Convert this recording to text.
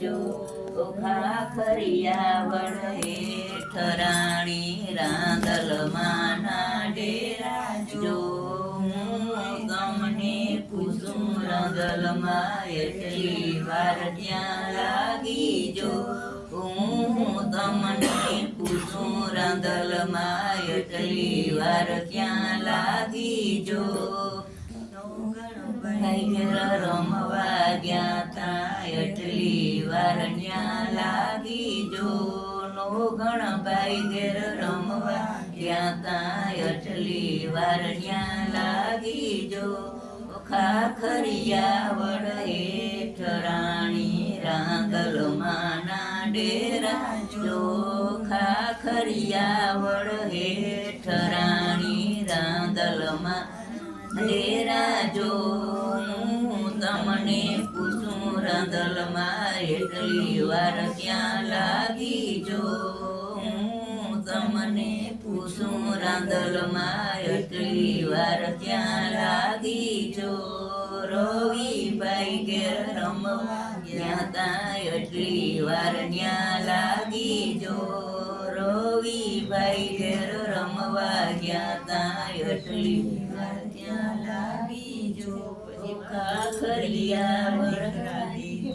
જો ખાખરિયા વડ હેઠ રાણી રાંદલમાં ના ડેરા જો હું તમને પૂછું રાંદલમાં એટલી વાર ત્યાં લાગી જો હું તમને પૂછું રાંદલમાં એટલી વાર ત્યાં લાગી જો ભાઈ ઘેર રમવા ગયા તા એટલી વાર ન્યા લાગી જો નો ગણ ભાઈ ઘેર રમવા. ગયા તા અટલી વારણ્યા લાગી જો ખાખરિયા વડ હેઠ રાણી રાંગલ માના ડેરા જો ખાખરિયા વડ હેઠ રાણી રાંદલમાં ડેરા જો તમને પૂછું રાંદલમાં એટલી વાર ક્યાં લાગી જો હું તમને પૂછું, રાંદલમાં એટલી વાર ક્યાં લાગી જો રવિભાઈ ઘેર રમવા ગયા તા એટલી વાર ન્યા લાગી જો રવિભાઈ ઘેર રમવા ગયા તા એટલી વાર ત્યાં લાગી જો પછી ખાખરિયા વરસાદી